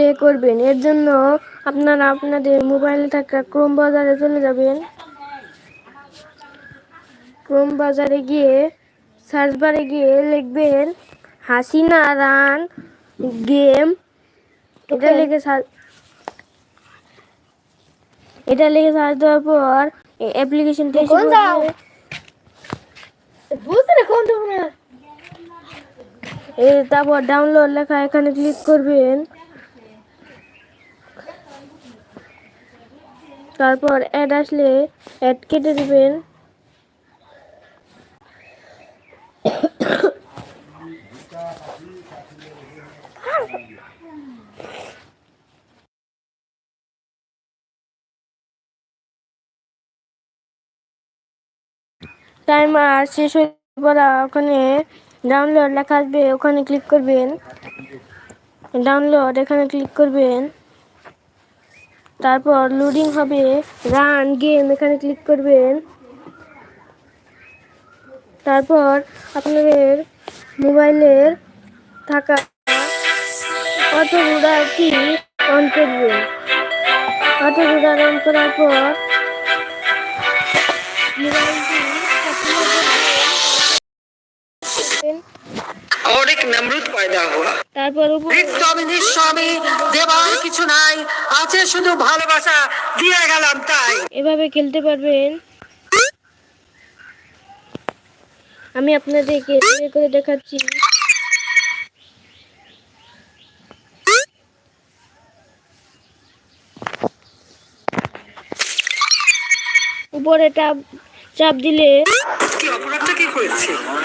Play করবেন। এর জন্য আপনারা আপনাদের মোবাইলে থাকা ক্রোম বাজারে চলে যাবেন। ক্রোম বাজারে গিয়ে সার্চ বারে গিয়ে লিখবেন হাসিনা রান গেম এটা লিখে সার্চ এটা লিখে সার্চ দেওয়ার পর অ্যাপ্লিকেশনটা এসে তারপর ডাউনলোড লেখা এখানে ক্লিক করবেন। তারপর অ্যাড আসলে অ্যাড কেটে দিবেন। টাইমার শেষ হয়ে পড়া ওখানে ডাউনলোড লেখা আসবে, ওখানে ক্লিক করবেন। ডাউনলোড এখানে ক্লিক করবেন। তারপর লোডিং হবে রান গেম এখানে ক্লিক করবেন তারপর আপনাদের মোবাইলের থাকা অটো রুডারটি অন করবেন অটো রুডার অন করার পর মোবাইলটি সক্রিয় করবেন। और एक नमरूद पैदा हुआ তারপর উপরে আছে শুধু ভালোবাসা দিয়ে গেলাম তাই। এভাবে খেলতে পারবেন? আমি আপনাদেরকে করে দেখাচ্ছি। উপরে চাপ চাপ দিলে কি অপরাধটা কি করেছে দিলে